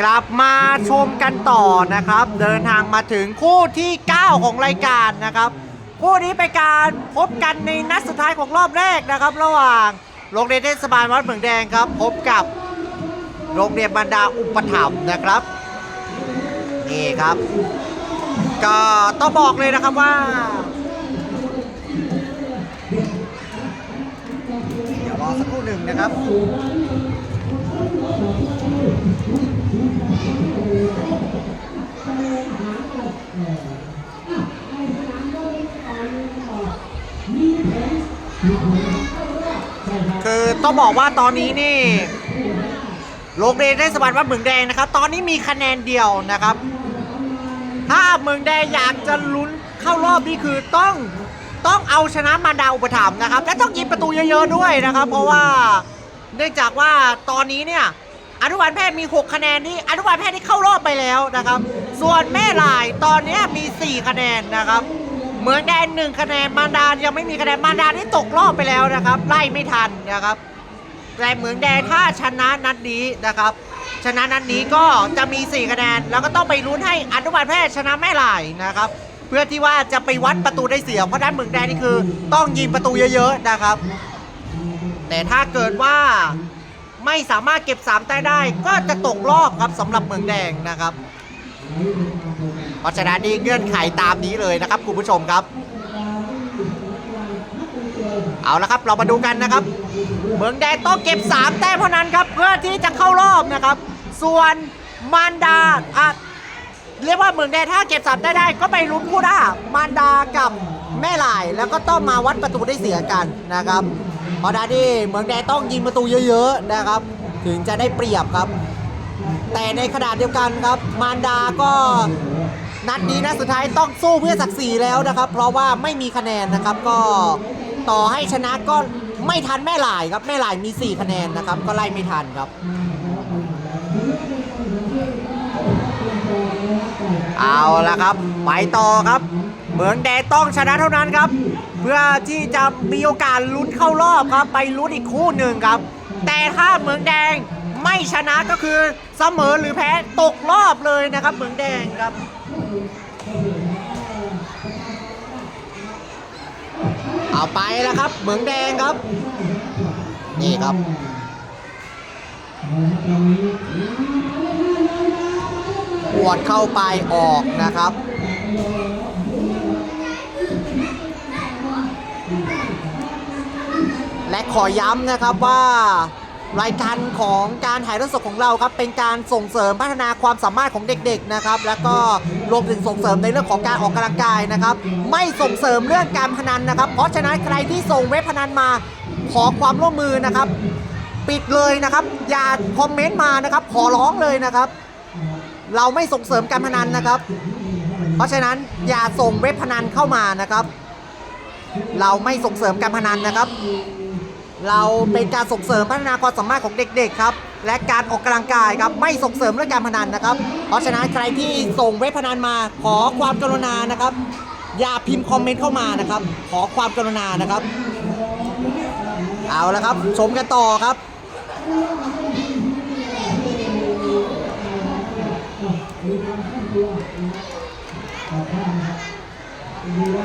กลับมาชมกันต่อนะครับ เดินทางมาถึงคู่ที่ 9 ของรายการนะครับ คู่นี้เป็นการพบกันในนัดสุดท้ายของรอบแรกนะครับ ระหว่างโรงเรียนเทศบาลวัดเหมืองแดงครับ พบกับโรงเรียนบรรดาอุปถัมภ์นะครับนี่ครับ ก็ต้องบอกเลยนะครับว่าเดี๋ยวรอสักครู่หนึ่งนะครับ คือต้องบอกว่าตอนนี้นี่โรงเรียนเทศบาลวัดเมืองแดงนะครับ ตอนนี้มีคะแนนเดียวนะครับ ถ้าเมืองแดงอยากจะลุ้นเข้ารอบนี่คือต้องต้องเอาชนะมารดาอุปถัมภ์นะครับ และต้องยิงประตูเยอะๆด้วยนะครับ เพราะว่าเนื่องจากว่าตอนนี้เนี่ยอนุบาลแพทย์มี 6 คะแนนนี่อนุบาลแพทย์ที่เข้ารอบไปแล้วนะครับ ส่วนแม่ลายตอนนี้มี 4 คะแนนนะครับ เมืองแดงหนึ่งคะแนนมารดายังไม่มีคะแนนมารดาที่ตกรอบไปแล้วนะครับ ไล่ไม่ทันนะครับแต่เหมืองแดงถ้าชนะนัดนี้นะครับชนะนัดนี้ก็จะมี 4 คะแนน แล้วก็ต้องไปลุ้นให้อนุบาลแพทย์ชนะแม่ลายนะครับ เพื่อที่ว่าจะไปวัดประตูได้เสียเพราะด้านเหมืองแดงนี่คือ ต้องยิงประตูเยอะๆนะครับ แต่ถ้าเกิดว่าไม่สามารถเก็บ3แต้มได้ ก็จะตกรอบครับสำหรับเมืองแดงนะครับ เพราะฉะนั้นนี่เงื่อนไขตามนี้เลยนะครับคุณผู้ชมครับ เอาละครับเรามาดูกันนะครับ เมืองแดงต้องเก็บ 3 แต้มเท่านั้นครับเพื่อที่จะเข้ารอบนะครับ ส่วนมารดาอะเรียกว่าเมืองแดงถ้าเก็บ3ได้ได้ ก็ไปลุ้นคู่หน้ามารดากับแม่ลายแล้วก็ต้องมาวัดประตูได้เสียกันนะครับเพราะด้านนี้เมืองแดงต้องยิงประตูเยอะๆนะครับ ถึงจะได้เปรียบครับ แต่ในขณะเดียวกันครับ มารดาก็นัดนี้นะสุดท้ายต้องสู้เพื่อศักดิ์ศรีแล้วนะครับ เพราะว่าไม่มีคะแนนนะครับก็ต่อให้ชนะก็ไม่ทันแม่หลายครับแม่หลายมี 4 คะแนนนะครับ ก็ไล่ไม่ทันครับเอาละครับ ไปต่อครับ เหมืองแดงต้องชนะเท่านั้นครับ เพื่อที่จะมีโอกาสลุ้นเข้ารอบครับ ไปลุ้นอีกคู่หนึ่งครับ แต่ถ้าเหมืองแดง ไม่ชนะก็คือเสมอหรือแพ้ตกรอบเลยนะครับเหมืองแดงครับเอาไปแล้วครับเหมืองแดงครับ นี่ครับ ปวดเข้าไปออกนะครับ และขอย้ำนะครับว่า รายการของการถ่ายทอดสดของเราครับเป็นการส่งเสริมพัฒนาความสามารถของเด็กๆนะครับ แล้วก็รวมถึงส่งเสริมในเรื่องของการออกกำลังกายนะครับ ไม่ส่งเสริมเรื่องการพนันนะครับ เพราะฉะนั้นใครที่ส่งเว็บพนันมาขอความร่วมมือนะครับ ปิดเลยนะครับ อย่าคอมเมนต์มานะครับ ขอร้องเลยนะครับ เราไม่ส่งเสริมการพนันนะครับ เพราะฉะนั้นอย่าส่งเว็บพนันเข้ามานะครับ เราไม่ส่งเสริมการพนันนะครับ เราเป็นการส่งเสริมพัฒนาความสามารถของเด็กๆครับ และการออกกำลังกายครับไม่ส่งเสริมเรื่องการพนันนะครับ เพราะฉะนั้นใครที่ส่งเว็บพนันมาขอความกรุณานะครับ อย่าพิมพ์คอมเมนต์เข้ามานะครับ ขอความกรุณานะครับ เอาละครับ ชมกันต่อครับ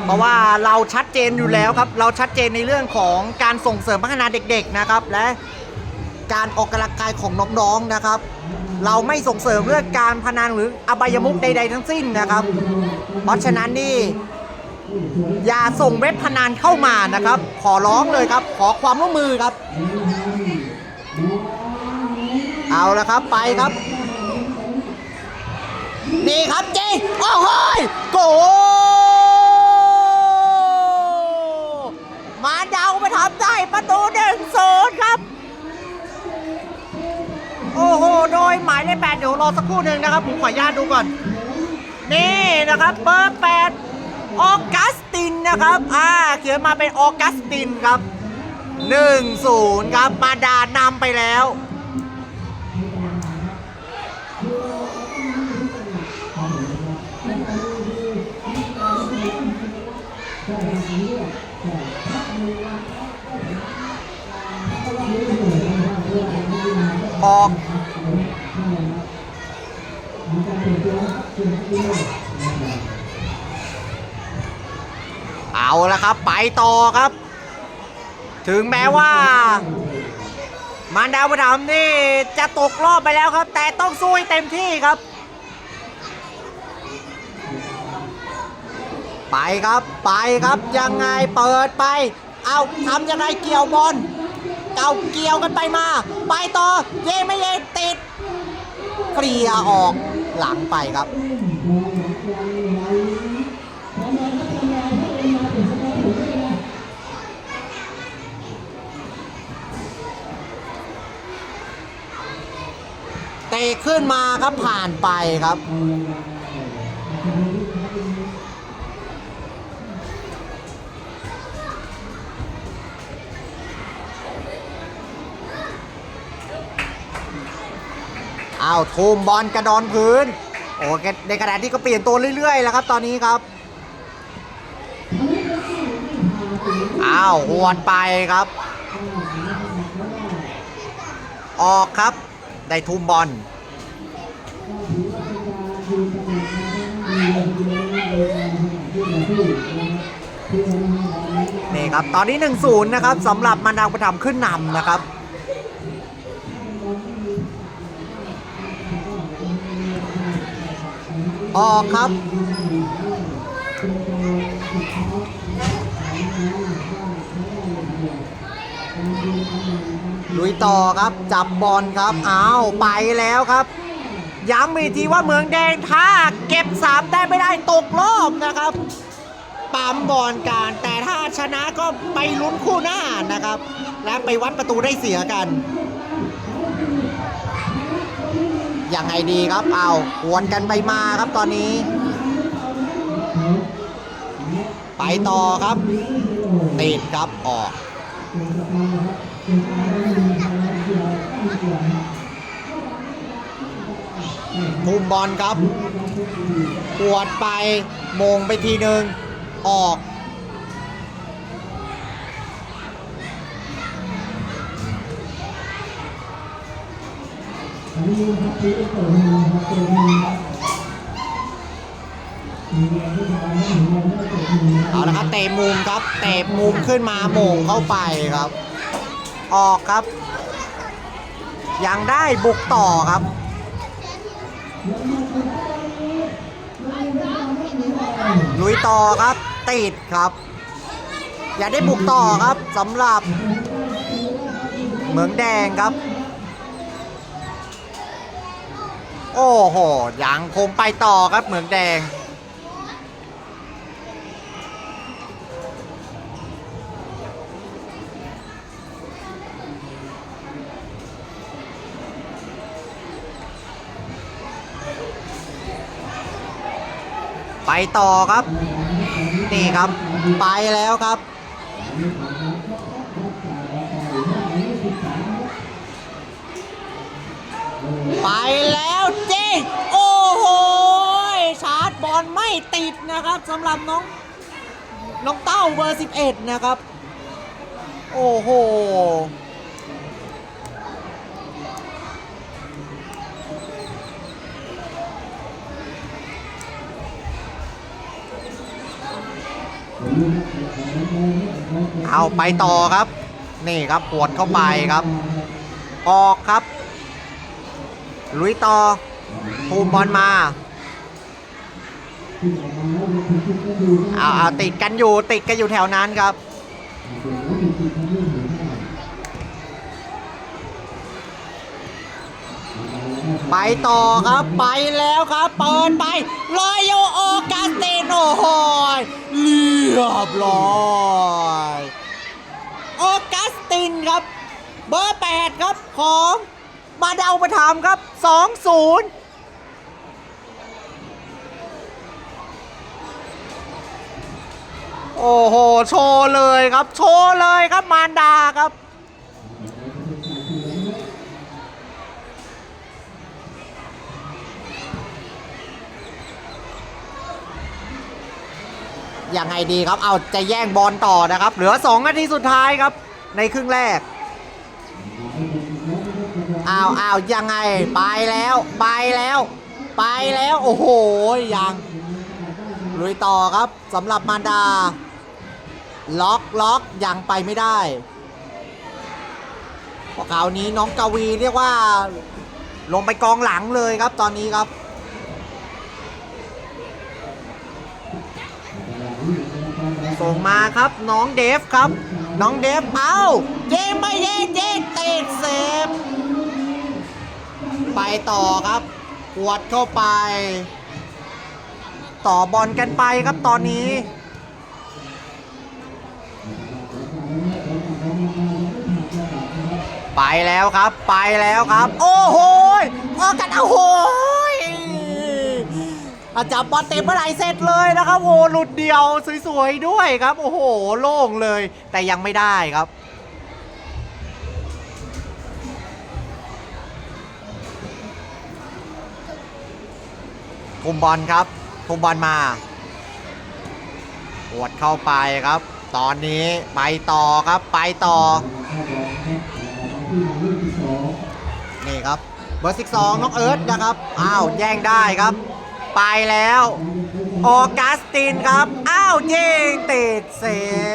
เพราะว่าเราชัดเจนอยู่แล้วครับ เราชัดเจนในเรื่องของการส่งเสริมพัฒนาเด็ก ๆนะครับ และการออกกำลังกายของน้องๆนะครับ เราไม่ส่งเสริมเรื่องการพนันหรืออบายมุขใด ๆ ทั้งสิ้นนะครับ เพราะฉะนั้นนี่อย่าส่งเว็บพนันเข้ามานะครับ ขอร้องเลยครับ ขอความร่วมมือครับ เอาละครับไปครับนี่ครับเจโอ้โหโก มาเดาไปทำได้ประตูหนึ่งศูนย์ครับ โอ้โห โดยหมายเลขแปดเดี๋ยวรอสักครู่หนึ่งนะครับ ผมขออนุญาตดูก่อน นี่นะครับเบอร์แปดออกัสตินนะครับอ่าเขียนมาเป็นออกัสตินครับหนึ่งศูนย์ครับมาดานำไปแล้ว ออก เอาละครับ ไปต่อครับ ถึงแม้ว่า มารดาวประดามนี่จะตกรอบไปแล้วครับ แต่ต้องสู้ให้เต็มที่ครับ ไปครับไปครับยังไงเปิดไป เอาทำยังไงเกี่ยวบอลเก่าเกี่ยวกันไปมา ไปต่อ เย่ไม่เย่ติดเคลียออกหลังไปครับ ตะขึ้นมาครับผ่านไปครับเอาทูมบอลกระดอนพื้น โอ้แกในขณะที่ก็เปลี่ยนตัวเรื่อยๆแล้วครับ ตอนนี้ครับ อ้าวหวดไปครับ ออกครับ ได้ทูมบอลนี่ครับ ตอนนี้ 1-0 นะครับสำหรับมันดาวประถมขึ้นนำนะครับ ออกครับ ลุยต่อครับจับบอลครับอ้าวไปแล้วครับย้ำอีกทีว่าเมืองแดงถ้าเก็บ3แต้มไม่ได้ตกรอบนะครับปั๊มบอลการแต่ถ้าชนะก็ไปลุ้นคู่หน้านะครับ และไปวัดประตูได้เสียกันยังไงดีครับเอาหวนกันไปมาครับตอนนี้ ไปต่อครับติดครับออก ทุ่มบอลครับปวดไปมงไปทีหนึ่งออกเอาละครับเตะมุมครับเตะมุมขึ้นมาโมงเข้าไปครับ ออกครับ ยังได้บุกต่อครับ ลุยต่อครับติดครับ อยาได้บุกต่อครับสำหรับเหมืองแดงครับ โอ้โหยังคงไปต่อครับเหมืองแดง ไปต่อครับ นี่ครับ ไปแล้วครับไปแล้วจริงโอ้โหชาร์จบอลไม่ติดนะครับสำหรับน้องน้องเต้าเบอร์ 11 นะครับ โอ้โห เอาไปต่อครับ นี่ครับปวดเข้าไปครับ ออกครับ ลุยต่อทูมบอลมาเอาเอาติดกันอยู่ติดกันอยู่แถวนั้นครับ ไปต่อครับไปแล้วครับเปิดไปลอยโยโอกาเตโนโหยเรียบร้อยโอกัสตินครับ เบอร์ 8 ครับของมาเดาประถามครับ 2-0โอ้โห โชว์เลยครับ โชว์เลยครับ มารดาครับ ยังไงดีครับ เอาจะแย่งบอลต่อนะครับ เหลือ2นาทีสุดท้ายครับ ในครึ่งแรกอ้าวอ้าวยังไง ไปแล้ว ไปแล้ว ไปแล้ว โอ้โห ยังลุยต่อครับสำหรับมารดา ล็อกล็อกยังไปไม่ได้เพราะคราวนี้น้องกวีเรียกว่า ลงไปกองหลังเลยครับตอนนี้ครับ ส่งมาครับน้องเดฟครับ น้องเดฟเอาเจไม่เด้เจติดเซฟไปต่อครับปวดเข้าไป ต่อบอลกันไปครับตอนนี้ไปแล้วครับ ไปแล้วครับ โอ้โหออกกันโอ้โห อาจับบอลเต็มเมื่อไหร่เสร็จเลยนะครับโอ้หลุดเดียวสวยๆด้วยครับ โอ้โหโล่งเลย แต่ยังไม่ได้ครับทุมบอลครับทุมบอลมาปวดเข้าไปครับ ตอนนี้ไปต่อครับไปต่อ นี่ครับเบอร์สิบสองน้องเอิร์ธนะครับ อ้าว แย่งได้ครับ ไปแล้ว ออกัสตินครับ อ้าวยิงติดเซ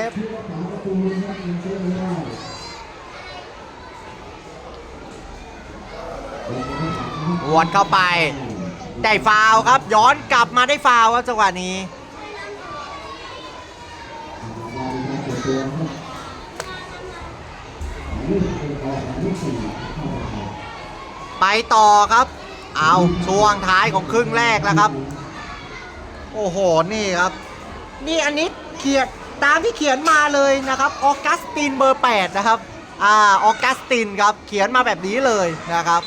ฟวดเข้าไป ได้ฟาวครับ ย้อนกลับมาได้ฟาวครับจังหวะนี้ ไปต่อครับ เอาช่วงท้ายของครึ่งแรกแล้วครับ โอ้โห นี่ครับ นี่อันนี้เขียนตามที่เขียนมาเลยนะครับออกัสตินเบอร์ 8 นะครับ อ่าออกัสตินครับ เขียนมาแบบนี้เลยนะครับ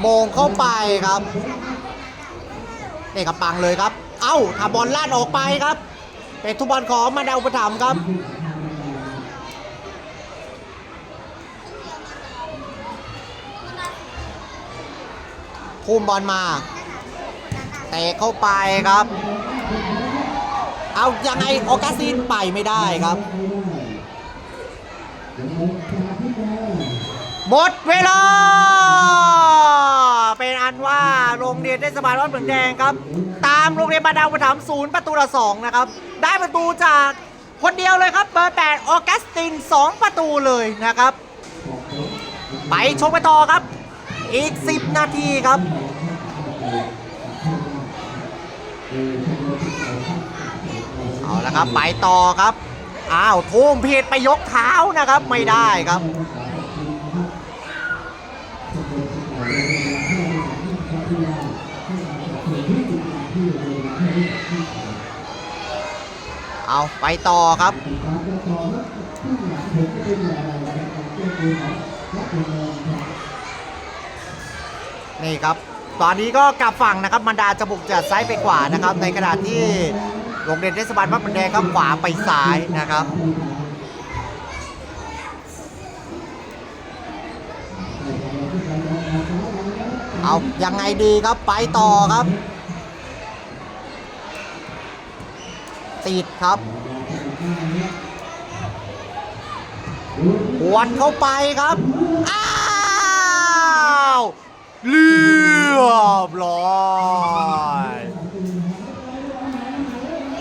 โมงเข้าไปครับนี่ครับปังเลยครับ เอ้าถ้าบอลลาดออกไปครับ เป็นทุบอลของมาดาวอุปถัมครับ พุ่มบอลมาเตะเข้าไปครับ เอายังไงโอกาซินไปไม่ได้ครับหมดเวลา เป็นอันว่าโรงเรียนเทศบาลวัดเหมืองแดงครับ ตามโรงเรียนบาดาวประถมศูนย์ประตูละสองนะครับ ได้ประตูจากคนเดียวเลยครับเบอร์8ออกัสติน2ประตูเลยนะครับ ไปชมไปต่อครับ อีก 10 นาทีครับ เอาละครับ ไปต่อครับ อ้าวทุ่มผิดไปยกเท้านะครับ ไม่ได้ครับเอาไปต่อครับ นี่ครับ ตอนนี้ก็กลับฝั่งนะครับมันดาจะบุกจากซ้ายไปขวานะครับ ในขณะที่โรงเรียนเทศบาลวัดมันแดงก็ขวาไปซ้ายนะครับเอายังไงดีครับไปต่อครับ ติดครับหวนเข้าไปครับอ้า เรียบร้อย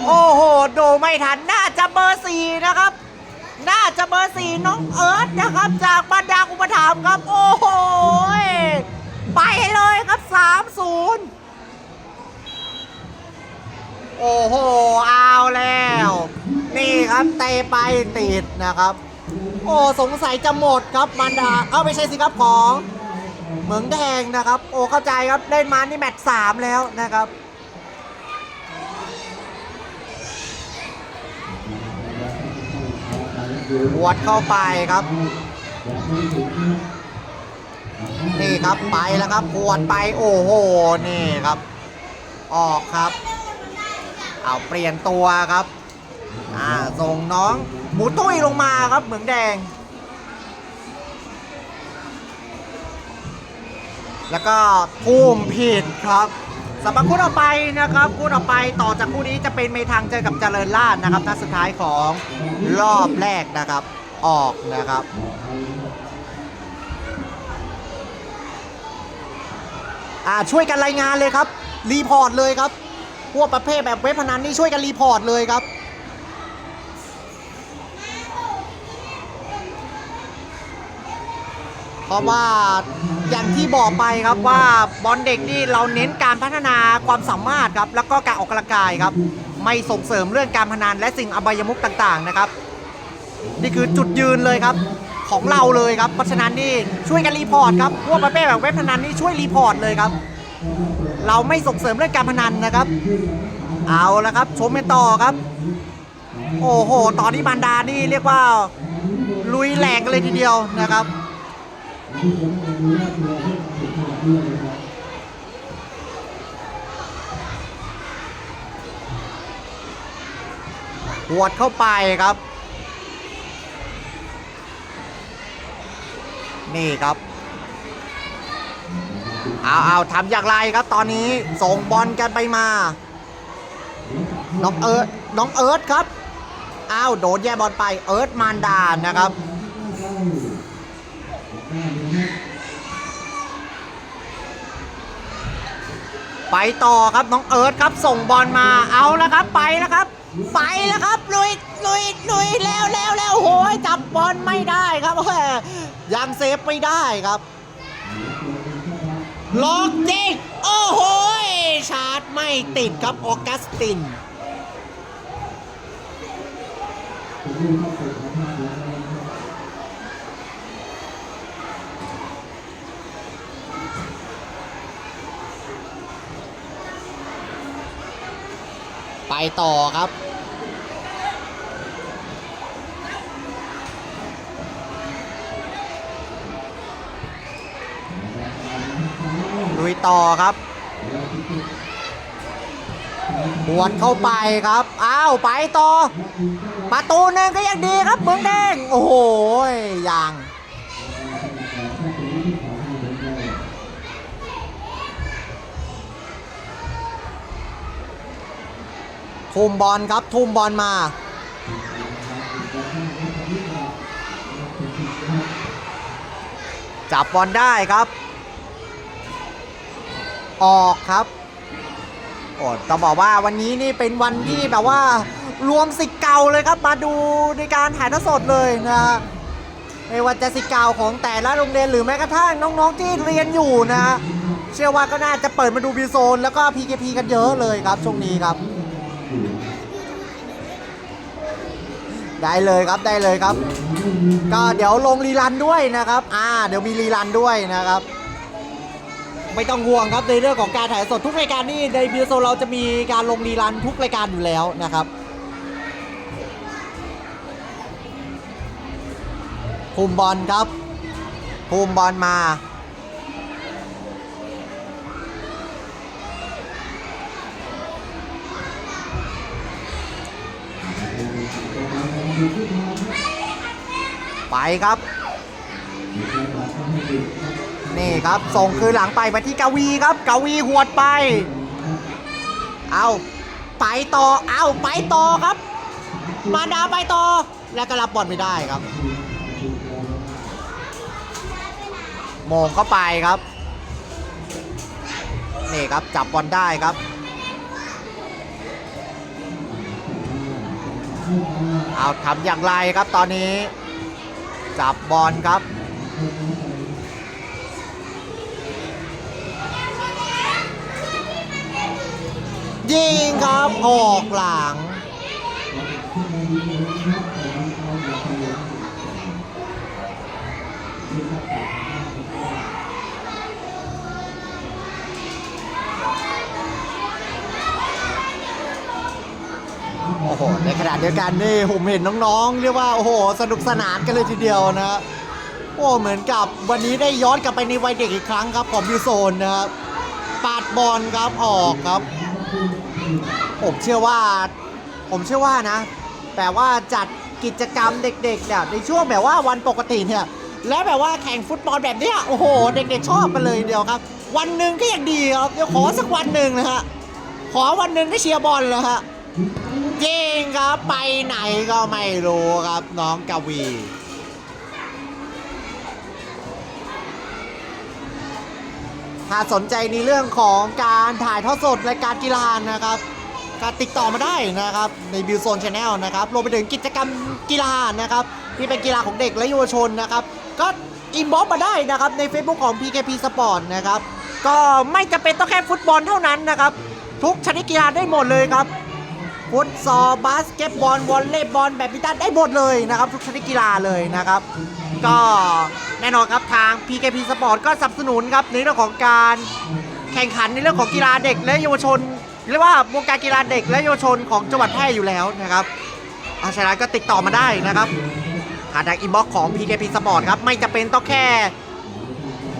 โอ้โห ดูไม่ทัน น่าจะเบอร์สี่นะครับ น่าจะเบอร์สี่น้องเอิร์ธนะครับ จากบรรดาอุปถัมภ์ครับ โอ้โห ไปเลยครับ3-0โอ้โห เอาแล้ว นี่ครับเตะไปติดนะครับ โอ้ สงสัยจะหมดครับมันดา เอ้าไม่ใช่สิครับของ เหมืองแดงนะครับ โอ้เข้าใจครับเล่นมานี่แมตช์สามแล้วนะครับวดเข้าไปครับ นี่ครับไปแล้วครับปวดไปโอ้โหนี่ครับ ออกครับ เอาเปลี่ยนตัวครับอ่าส่งน้องหมูตุ้ยลงมาครับเหมืองแดง แล้วก็ทุ่มผิดครับสำหรับคู่ต่อไปนะครับคู่ต่อไปต่อจากคู่นี้จะเป็นเมทังเจอกับเจริญราษฎร์นะครับนัดสุดท้ายของรอบแรกนะครับออกนะครับอ่าช่วยกันรายงานเลยครับรีพอร์ตเลยครับพวกประเภทแบบเว็บพนันนี่ช่วยกันรีพอร์ตเลยครับ เพ ราะว่าอย่างที่บอกไปครับว่าบอลเด็กนี่เราเน้นการพัฒนาความสามารถครับแล้วก็การออกกำลังกายครับ ไม่ส่งเสริมเรื่องการพนันและสิ่งอบายมุขต่างๆนะครับ นี่คือจุดยืนเลยครับของเราเลยครับเพราะฉะนั้นนี่ช่วยกันรีพอร์ตครับพวกประเภทแบบเว็บพนันนี่ช่วยรีพอร์ตเลยครับ เราไม่ส่งเสริมเรื่องการพนันนะครับ เอาละครับชมกันต่อครับ โอ้โหตอนนี้บรรดานี่เรียกว่าลุยแหลกเลยทีเดียวนะครับ หวดเข้าไปครับ นี่ครับ เอาเอาทำอย่างไรครับตอนนี้ส่งบอลกันไปมา น้องเอิร์ธน้องเอิร์ธครับ อ้าว โดนแย่บอลไปเอิร์ธมานดานนะครับ ไปต่อครับน้องเอิร์ธครับส่งบอลมาเอาแล้วครับไปแล้วครับ ไปแล้วครับลุยลุยลุยแล้วแล้วแล้วโอ้ยจับบอลไม่ได้ครับยังเซฟไม่ได้ครับล็อกจริงโอ้โหชาร์จไม่ติดครับออกัสติน ไปต่อครับ ลุยต่อครับบวนเข้าไปครับ อ้าว ไปต่อ ประตูหนึ่งก็ยังดีครับเมืองแดง โอ้โหยัง ทุ่มบอลครับทุ่มบอลมา จับบอลได้ครับ ออกครับโอ้ต้องบอกว่าวันนี้นี่เป็นวันที่แบบว่ารวมสิเก่าเลยครับมาดูในการถ่ายทอดสดเลยนะฮะไม่ว่าจะสิเก่าของแต่ละโรงเรียนหรือแม้กระทั่งน้องๆที่เรียนอยู่นะฮะเชื่อว่าก็น่าจะเปิดมาดูบีโซนแล้วก็ PKP กันเยอะเลยครับช่วงนี้ครับ ได้เลยครับได้เลยครับ ก็เดี๋ยวลงรีรันด้วยนะครับ อ่า เดี๋ยวมีรีรันด้วยนะครับ ไม่ต้องห่วงครับในเรื่องของการถ่ายสดทุกรายการนี่ในบิวโซเราจะมีการลงรีรันทุกรายการอยู่แล้วนะครับภูมิบอลครับภูมิบอลมา ไปครับ นี่ครับ ส่งคืนหลังไปมาที่กวีครับกวีหวดไป เอาไปต่อ เอาไปต่อครับ มาดาไปต่อ แล้วก็รับบอลไม่ได้ครับโมงเข้าไปครับ นี่ครับจับบอลได้ครับ เอาทำอย่างไรครับตอนนี้ จับบอลครับ ยิงครับออกหลัง โอ้โหในขณะเดียวกันนี่ผมเห็นน้องๆ เรียกว่าโอ้โห สนุกสนานกันเลยทีเดียวนะโอ้เหมือนกับวันนี้ได้ย้อนกลับไปในวัยเด็กอีกครั้งครับของยูโซนนะครับปาดบอลครับออกครับ ผมเชื่อว่า ผมเชื่อว่านะแต่ว่าจัดกิจกรรมเด็กๆเนี่ยในช่วงแบบว่าวันปกติเนี่ยและแบบว่าแข่งฟุตบอลแบบเนี้ยโอ้โห เด็กๆชอบกันเลยเดียวครับ วันหนึ่งก็ยังดีครับเดี๋ยวขอสักวันหนึ่งนะฮะขอวันหนึ่งได้เชียร์บอลเลยฮะ ริงครับไปไหนก็ไม่รู้ครับน้องกวีหถ้าสนใจในเรื่องของการถ่ายทอดสดรายการกีฬานะครับก็ติดต่อมาได้นะครับในบิวโซนชาแนลนะครับรวมไปถึงกิจกรรมกีฬานะครับที่เป็นกีฬาของเด็กและเยาวชนนะครับก็อินบ็อกมาได้นะครับใน Facebook ของ PKP Sport นะครับก็ไม่จำเป็นต้องแค่ฟุตบอลเท่านั้นนะครับทุกชนิดกีฬาได้หมดเลยครับ ฟุตซอลบาสเกตบอลวอลเลย์บอลแบดมินตันได้หมดเลยนะครับ ทุกชนิดกีฬาเลยนะครับ ก็แน่นอนครับทาง PKP Sport ก็สนับสนุนครับในเรื่องของการแข่งขันในเรื่องของกีฬาเด็กและเยาวชนเรียกว่าวงการกีฬาเด็กและเยาวชนของจังหวัดแพร่อยู่แล้วนะครับอาฉะนั้นก็ติดต่อมาได้นะครับผ่านทางอินบ็อกซ์ของ PKP Sport ครับไม่จะเป็นต้องแค่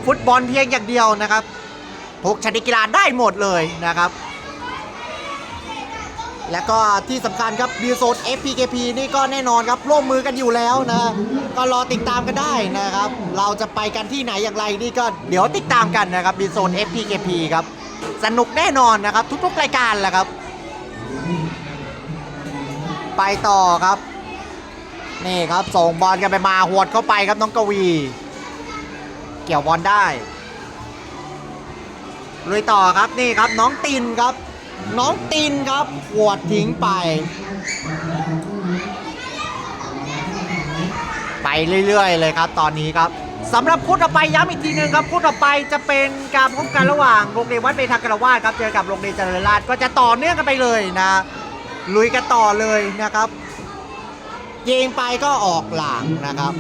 ฟุตบอลเพียงอย่างเดียวนะครับทุกชนิดกีฬาได้หมดเลยนะครับ และก็ที่สำคัญครับบิวโซน FPKP นี่ก็แน่นอนครับร่วมมือกันอยู่แล้วนะก็รอติดตามกันได้นะครับ เราจะไปกันที่ไหนอย่างไรนี่ก็เดี๋ยวติดตามกันนะครับบิวโซน FPKP ครับสนุกแน่นอนนะครับ ทุกๆรายการแหละครับ ไปต่อครับ นี่ครับส่งบอลกันไปมาหวดเข้าไปครับน้องกวี เกี่ยวบอลได้ลุยต่อครับนี่ครับน้องตินครับ น้องตินครับหวดทิ้งไป ไปเรื่อยๆ เลยครับ ตอนนี้ครับสำหรับคู่ต่อไปย้ำอีกทีหนึ่งครับคู่ต่อไปจะเป็นการพบกันระหว่างโรงเรียนวัดเบทากรวาสครับเจอกับโรงเรียนเจริญราษฎร์ก็จะต่อเนื่องกันไปเลยนะลุยกันต่อเลยนะครับยิงไปก็ออกหลังนะครับ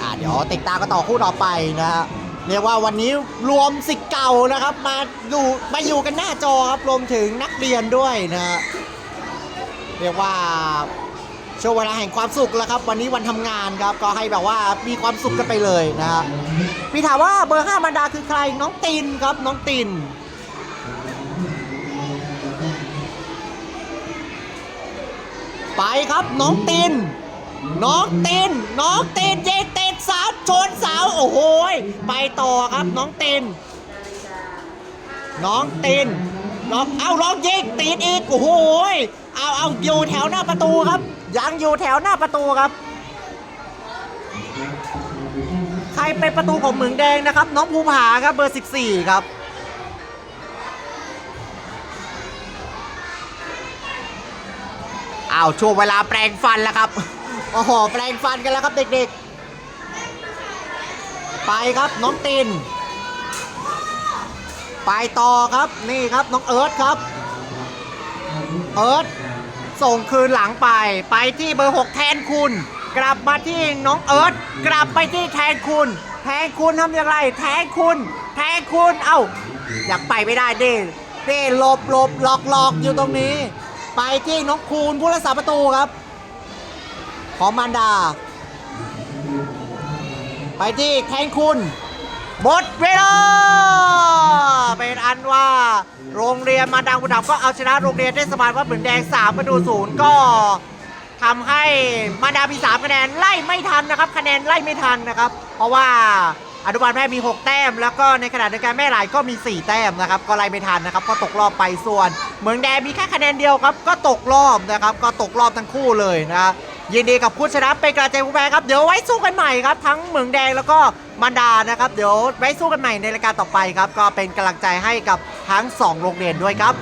อ่าเดี๋ยวติดตามกันต่อคู่ต่อไปนะฮะ เรียกว่าวันนี้รวมสิทธิ์เก่านะครับ มาอยู่มาอยู่กันหน้าจอครับรวมถึงนักเรียนด้วยนะฮะเรียกว่าช่วงเวลาแห่งความสุขแล้วครับ วันนี้วันทำงานครับ ก็ให้แบบว่ามีความสุขกันไปเลยนะฮะพี่ถามว่าเบอร์ห้ามันดาคือใครน้องตินครับน้องตินไปครับน้องติน น้องตินน้องตินเยิงติดสาวชนสาวโอ้โหยไปต่อครับน้องตินน้องตินน้องเอาลองยิงติดอีกโอ้โหยเอาเอาอยู่แถวหน้าประตูครับ ยังอยู่แถวหน้าประตูครับ ใครเป็นประตูของเหมืองแดงนะครับ น้องภูผาครับเบอร์ 14 ครับอ้าวช่วงเวลาแปลงฟันแล้วครับ โอ้โห แปลงฟันกันแล้วครับเด็กๆ ไปครับน้องตินไปต่อครับนี่ครับน้องเอิร์ธครับ เอิร์ธส่งคืนหลังไป ไปที่เบอร์6แทนคุณ กลับมาที่น้องเอิร์ธกลับไปที่แทนคุณ แทนคุณทำอย่างไร แทนคุณ แทนคุณ เอ้า อยากไปไม่ได้เด้เด้หลบหลบหลอกหลอกอยู่ตรงนี้ ไปที่น้องคูณผู้รักษาประตูครับ ของมารดา ไปที่แทงคุณหมดเวลาเป็นอันว่าโรงเรียนมาดังบุดับก็เอาชนะโรงเรียนเทศบาลวัดเหมือนแดง3ประตูศูนย์ก็ทำให้มาดามีสามคะแนนไล่ไม่ทันนะครับ คะแนนไล่ไม่ทันนะครับ เพราะว่า อนุบาลแม่มี 6 แต้ม แล้วก็ในขณะเดียวกันแม่หลายก็มี 4 แต้มนะครับ ก็ไล่ไม่ทันนะครับ ก็ตกรอบไปส่วนเหมืองแดงมีแค่คะแนนเดียวครับ ก็ตกรอบนะครับ ก็ตกรอบทั้งคู่เลยนะยินดีกับผู้ชนะเป็นกระจายผู้แพ้ครับเดี๋ยวไว้สู้กันใหม่ครับ ทั้งเหมืองแดงแล้วก็มันดานะครับ เดี๋ยวไว้สู้กันใหม่ในรายการต่อไปครับ ก็เป็นกำลังใจให้กับทั้งสองโรงเรียนด้วยครับ